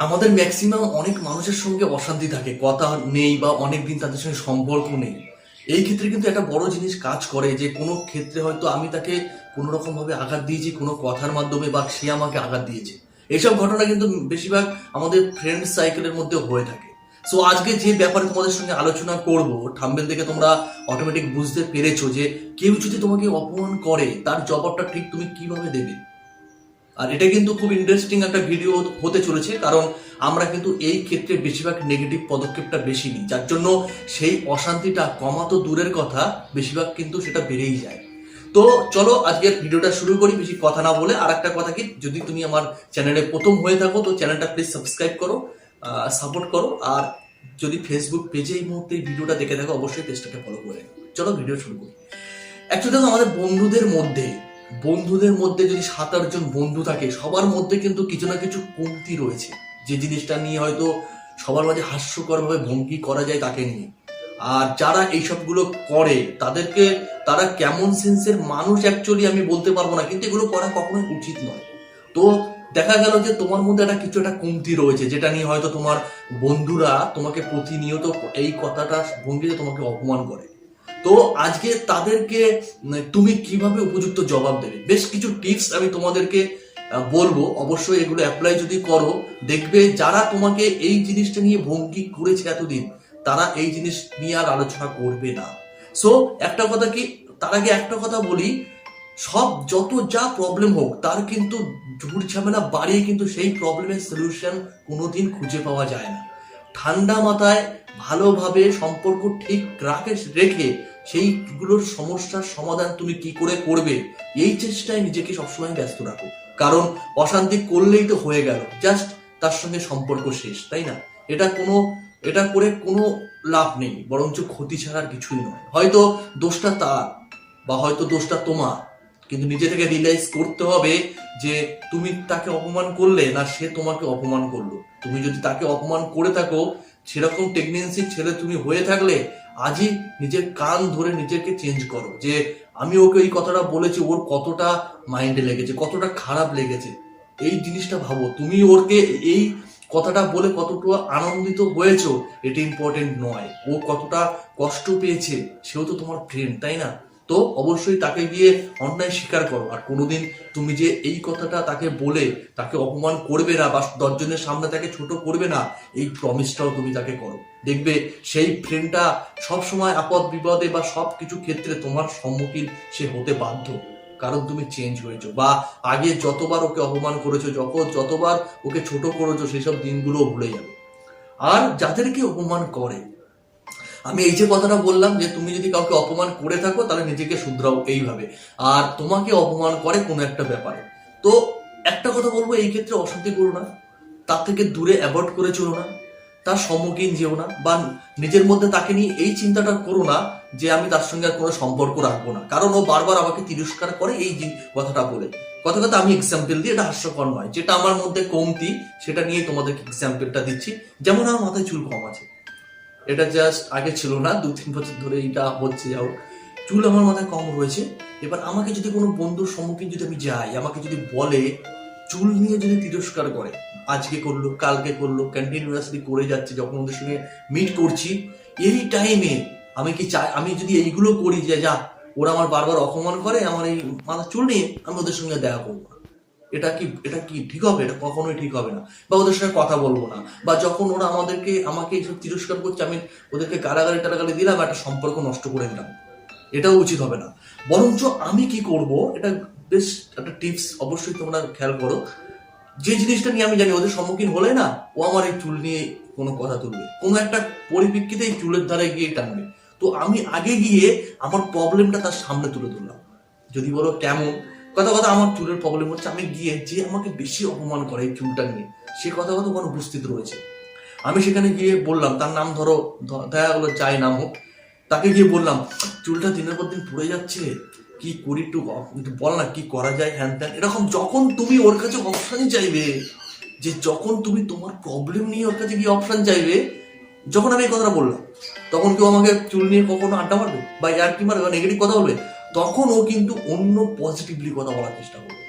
আমাদের ম্যাক্সিমাম অনেক মানুষের সঙ্গে অশান্তি থাকে, কথা নেই বা অনেক দিন তাদের সঙ্গে সম্পর্ক নেই। এই ক্ষেত্রে কিন্তু একটা বড় জিনিস কাজ করে যে, কোনো ক্ষেত্রে হয়তো আমি তাকে কোনো রকম ভাবে আঘাত দিয়েছি, কোনো কথার মাধ্যমে বা সে আমাকে আঘাত দিয়েছে। এইসব ঘটনা কিন্তু বেশিরভাগ আমাদের ফ্রেন্ড সাইকেলের মধ্যে হয়ে থাকে। সো আজকে যে ব্যাপারে তোমাদের সঙ্গে আলোচনা করব থাম্বেল থেকে তোমরা অটোমেটিক বুঝতে পেরেছ যে, কেউ যদি তোমাকে অপমান করে, তার জবাবটা ঠিক তুমি কীভাবে দেবে? আর এটা কিন্তু খুব ইন্টারেস্টিং একটা ভিডিও হতে চলেছে, কারণ আমরা কিন্তু এই ক্ষেত্রে বেশিরভাগ নেগেটিভ পদক্ষেপটা বেশি নিই যার জন্য সেই অশান্তিটা কমাতো দূরের কথা, বেশিরভাগ কিন্তু সেটা বেড়েই যায়। তো চলো আজকের ভিডিওটা শুরু করি, বেশি কথা না বলে। আর একটা কথা কি, যদি তুমি আমার চ্যানেলে প্রথম হয়ে থাকো, তো চ্যানেলটা প্লিজ সাবস্ক্রাইব করো সাপোর্ট করো। আর যদি ফেসবুক পেজে এই মুহূর্তে ভিডিওটা দেখে থাকো, অবশ্যই পেজটাকে ফলো করে চলো ভিডিও শুরু করি। অ্যাকচুয়ালি আমাদের বন্ধুদের মধ্যে বন্ধুদের মধ্যে যদি সাত আটজন বন্ধু থাকে, সবার মধ্যে কিন্তু কিছু না কিছু কমতি রয়েছে। যে জিনিসটা নিয়ে হয়তো সবার মাঝে হাস্যকরভাবে ভঙ্গি করা যায় তাকে নিয়ে। আর যারা এইসবগুলো করে, তাদেরকে তারা কেমন সেন্সের মানুষ অ্যাকচুয়ালি আমি বলতে পারব না, কিন্তু এগুলো করা কখনোই উচিত নয়। তো দেখা গেল যে তোমার মধ্যে একটা কিছু একটা কমতি রয়েছে, যেটা নিয়ে হয়তো তোমার বন্ধুরা তোমাকে প্রতিনিয়ত এই কথাটা ভঙ্গিতে তোমাকে অপমান করে। তো আজকে তাদেরকে তুমি কীভাবে উপযুক্ত জবাব দেবে? বেশ কিছু টিপস আমি তোমাদেরকে বলব। অবশ্যই এগুলো অ্যাপ্লাই যদি করো, দেখবে যারা তোমাকে এই জিনিসটা নিয়ে ভঙ্গি করেছে এতদিন, তারা এই জিনিস নিয়ে আর আলোচনা করবে না। সো একটা কথা কি, তার আগে একটা কথা বলি, সব যত যা প্রবলেম হোক, তার কিন্তু ঝুট ঝামেলা বাড়িয়ে কিন্তু সেই প্রবলেমের সলিউশন কোনোদিন খুঁজে পাওয়া যায় না। ঠান্ডা মাথায় ভালোভাবে সম্পর্ক ঠিক রাখে, রেখে সেইগুলোর সমস্যার সমাধান তুমি কি করে করবে? এই চেষ্টায় নিজেকে সবসময় ব্যস্ত রাখো। কারণ অশান্তি করলেই তো হয়ে গেল। জাস্ট তার সঙ্গে সম্পর্ক শেষ, তাই না? এটা কোনো, এটা করে কোনো লাভ নেই, বরঞ্চ ক্ষতি ছাড়ার কিছুই নয়। হয়তো দোষটা তার, বা হয়তো দোষটা তোমার। কিন্তু নিজে থেকে রিয়েলাইজ করতে হবে যে তুমি তাকে অপমান করলে না সে তোমাকে অপমান করল। তুমি যদি তাকে অপমান করে থাকো, সেরকম টেকনিক্যান্সি ছেলে তুমি হয়ে থাকলে আজই নিজের কান ধরে নিজেকে চেঞ্জ করো। যে আমি ওকে এই কথাটা বলেছি, ওর কতটা মাইন্ডে লেগেছে, কতটা খারাপ লেগেছে, এই জিনিসটা ভাবো। তুমি ওরকে এই কথাটা বলে কতটুকু আনন্দিত হয়েছো, এটা ইম্পর্টেন্ট নয়। ও কতটা কষ্ট পেয়েছে, সেও তো তোমার ফ্রেন্ড তাই না? তো অবশ্যই তাকে গিয়ে অন্যায় স্বীকার করো। আর কোনোদিন তুমি যে এই কথাটা তাকে বলে তাকে অপমান করবে না বা দশজনের সামনে তাকে ছোট করবে না, এই প্রমিসটাও তুমি তাকে করো। দেখবে সেই ফ্রেন্ডটা সবসময় আপদ বিপদে বা সব কিছু ক্ষেত্রে তোমার সম্মুখীন সে হতে বাধ্য। কারণ তুমি চেঞ্জ হয়েছো বা আগে যতবার ওকে অপমান করেছ, যখন যতবার ওকে ছোট করেছ, সেসব দিনগুলো ভুলে যাবে। আর যাদেরকে অপমান করে আমি এই যে কথাটা বললাম যে তুমি যদি কাউকে অপমান করে থাকো, তাহলে নিজেকে শুধরাও এইভাবে। আর তোমাকে অপমান করে কোনো একটা ব্যাপারে। তো একটা কথা বলব, এই ক্ষেত্রে অশান্তি করো না। তার থেকে দূরে অ্যাভয়েড করে চলো না। তার সম্মুখীন যেও না। বা নিজের মধ্যে তাকে নিয়ে এই চিন্তাটা করো না যে আমি তার সঙ্গে আর কোনো সম্পর্ক রাখব না। কারণ ও বারবার আমাকে তিরস্কার করে এই কথাটা বলে। কথা কথা আমি এক্সাম্পল দিই এটা হাস্যকর নয়। যেটা আমার মধ্যে কমতি, সেটা নিয়ে তোমাদেরকে এক্সাম্পলটা দিচ্ছি। যেমন আমার মাথায় চুল কম আছে। এটা জাস্ট আগে ছিল না, দু, তিন বছর ধরে এটা হচ্ছে যাও চুল আমার মাথায় কম রয়েছে। এবার আমাকে যদি কোনো বন্ধুর সম্মুখীন যদি আমি যাই, আমাকে যদি বলে, চুল নিয়ে যদি তিরস্কার করে, আজকে করল, কালকে করল কন্টিনিউয়াসলি করে যাচ্ছে, যখন ওদের সঙ্গে মিট করছি, এই টাইমে আমি কি চাই, আমি যদি এইগুলো করি যে, যা, ওরা আমার বারবার অপমান করে, আমার এই মাথা চুল নিয়ে আমি ওদের সঙ্গে দেখা করব না। এটা কি এটা কি ঠিক হবে? এটা কখনোই ঠিক হবে না। বা ওদের সঙ্গে কথা বলব না। বা যখন ওরা আমাদেরকে, আমাকে এইসব তিরস্কার করছে, আমি ওদেরকে গালাগালি টালাগালি দিলাম একটা সম্পর্ক নষ্ট করে দিলাম এটাও উচিত হবে না। বরঞ্চ আমি কি করব? এটা বেশ একটা টিপস অবশ্যই তোমরা খেয়াল করো। যে জিনিসটা নিয়ে আমি জানি, ওদের সম্মুখীন হলে না, ও আমার এই চুল নিয়ে কোনো কথা তুলবে। কোনো একটা পরিপ্রেক্ষিতে এই চুলের ধারে গিয়ে টানবে। তো আমি আগে গিয়ে আমার প্রবলেমটা তার সামনে তুলে ধরলাম। যদি বলো কেমন কথা কথা আমার চুলের প্রবলেম হচ্ছে, আমি গিয়ে যে আমাকে বেশি অপমান করে এই চুলটা নিয়ে, সে কথা কথা ওখানে উপস্থিত রয়েছে। আমি সেখানে গিয়ে বললাম, তার নাম ধরো দেখা গেলো যাই নাম হোক, তাকে গিয়ে বললাম, চুলটা দিনের পর দিন পড়ে যাচ্ছে, কি করি একটু বল না, কি করা যায়, হ্যান ত্যান। এরকম যখন তুমি ওর কাছে অপশনই চাইবে, যে যখন তুমি তোমার প্রবলেম নিয়ে ওর কাছে গিয়ে অপশান চাইবে, যখন আমি এই কথাটা বললাম, তখন কেউ আমাকে চুল নিয়ে কখনো আড্ডা মারবে? বা ইয়ার কি মারবে নেগেটিভ কথা বলবে? তখন ও কিন্তু অন্য পজিটিভলি কথা বলার চেষ্টা করবে।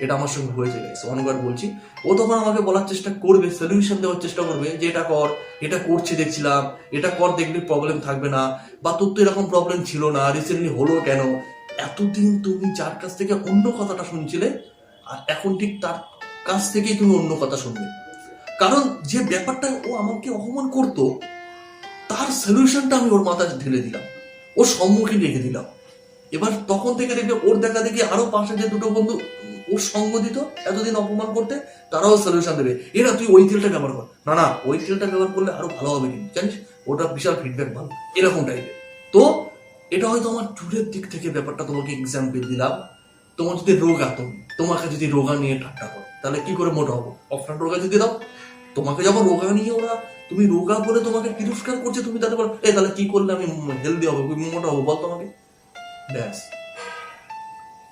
এটা আমার সঙ্গে হয়েছে guys, অনেকবার বলছি। ও তখন আমাকে বলার চেষ্টা করবে সলিউশন দেওয়ার চেষ্টা করবে যে এটা কর এটা করছি দেখছিলাম এটা কর দেখবি প্রবলেম থাকবে না বা তোর তো এরকম প্রবলেম ছিল না রিসেন্টলি হলো কেন? এতদিন তুমি যার কাছ থেকে অন্য কথাটা শুনছিলে আর এখন ঠিক তার কাছ থেকেই তুমি অন্য কথা শুনবে। কারণ যে ব্যাপারটা ও আমাকে অপমান করতো তার সলিউশনটা আমি ওর মাথায় ঢেলে দিলাম। ওর সম্মুখে রেখে দিলাম। এবার তখন থেকে দেখবে ওর দেখা দেখি আরও পাশে যে দুটো বন্ধু, ওর সঙ্গ দিত এতদিন অপমান করতে, তারাও সলিউশন দেবে। এরা, তুই ওই তেলটা ব্যবহার কর। না না, ওই তেলটা ব্যবহার করলে আরও ভালো হবে কিন্তু, জানিস? ওটা বিশাল ফিডব্যাক ভালো। এরকম টাইপের তো, এটা হয়তো আমার চুলের দিক থেকে ব্যাপারটা তোমাকে এক্সাম্পল দিলাম। তোমার যদি রোগা তুমি তোমাকে যদি রোগা নিয়ে ঠাট্টা করো, তাহলে কি করে মোটা হব? অফলাইন রোগা যদি দাও, তোমাকে যখন রোগা নিয়ে ওরা, তুমি রোগা বলে তোমাকে তিরস্কার করছে, তুমি তাদের বলো, এ, তাহলে কি করলে আমি হেলদি হব, মোটা হব, বল তোমাকে। ব্যাস।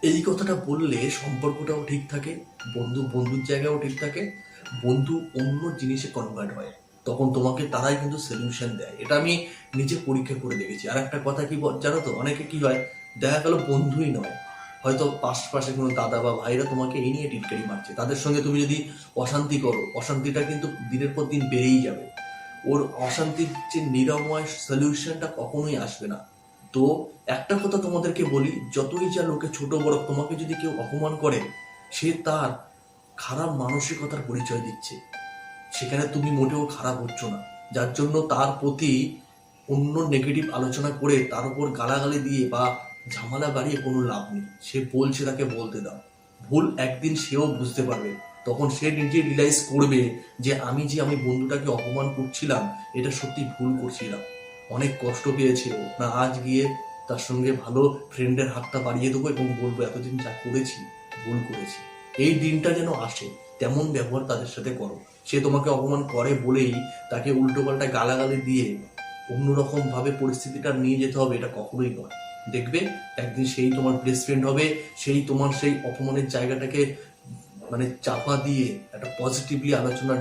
এই কথাটা বললে সম্পর্কটাও ঠিক থাকে, বন্ধু বন্ধুর জায়গাও ঠিক থাকে, বন্ধু অন্য জিনিসে কনভার্ট হয়। তখন তোমাকে তারাই কিন্তু সলিউশন দেয়। এটা আমি নিজে পরীক্ষা করে দেখেছি। আর একটা কথা কি জানো তো, অনেকে কি হয়, দেখা গেল বন্ধুই নয়। হয়তো পাশ কোনো দাদা বা ভাইরা তোমাকে এই নিয়ে টিটকারি মারছে। তাদের সঙ্গে তুমি যদি অশান্তি করো, অশান্তিটা কিন্তু দিনের পর দিন বেড়েই যাবে। ওর অশান্তির যে নিরাময় সলিউশনটা কখনোই আসবে না। তো একটা কথা তোমাদেরকে বলি, যতই যা লোকে ছোট বড় তোমাকে যদি কেউ অপমান করে, সে তার খারাপ মানসিকতার পরিচয় দিচ্ছে। সেখানে তুমি মোটেও খারাপ হচ্ছ না। যার জন্য তার প্রতি অন্য নেগেটিভ আলোচনা করে তার উপর গালাগালি দিয়ে বা ঝামেলা বাড়িয়ে কোনো লাভ নেই। সে বলছে তাকে বলতে দাও। ভুল একদিন সেও বুঝতে পারবে। তখন সে নিজে রিলাইজ করবে যে আমি যে আমি বন্ধুটাকে অপমান করছিলাম, এটা সত্যি ভুল করছিলাম। অনেক কষ্ট পেয়েছে না, আজ গিয়ে তার সঙ্গে ভালো ফ্রেন্ডের হাতটা বাড়িয়ে দেবো এবং বলব, এতদিন যা করেছি, ভুল করেছি। এই দিনটা যেন আসে, তেমন ব্যবহার তাদের সাথে করো। সে তোমাকে অপমান করে বলেই তাকে উল্টো পাল্টা গালাগালি দিয়ে অন্যরকম ভাবে পরিস্থিতিটা নিয়ে যেতে হবে, এটা কখনোই নয়। দেখবে, একদিন সেই তোমার বেস্ট ফ্রেন্ড হবে, সেই তোমার সেই অপমানের জায়গাটাকে মানে চাপা দিয়ে একটা পজিটিভলি আলোচনা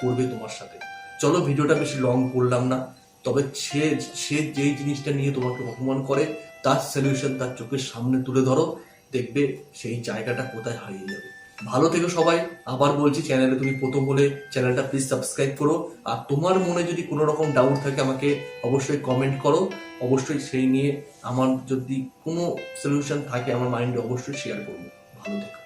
করবে তোমার সাথে। চলো ভিডিওটা বেশি লং করলাম না। তবে সে সে যেই জিনিসটা নিয়ে তোমাকে অপমান করে, তার সলিউশন তার চোখের সামনে তুলে ধরো, দেখবে সেই জায়গাটা কোথায় হারিয়ে যাবে। ভালো থেকো সবাই। আবার বলছি চ্যানেলে তুমি প্রথম হলে চ্যানেলটা প্লিজ সাবস্ক্রাইব করো। আর তোমার মনে যদি কোনো রকম ডাউট থাকে, আমাকে অবশ্যই কমেন্ট করো। অবশ্যই সেই নিয়ে আমার যদি কোনো সলিউশন থাকে, আমার মাইন্ডে অবশ্যই শেয়ার করব। ভালো থেকো।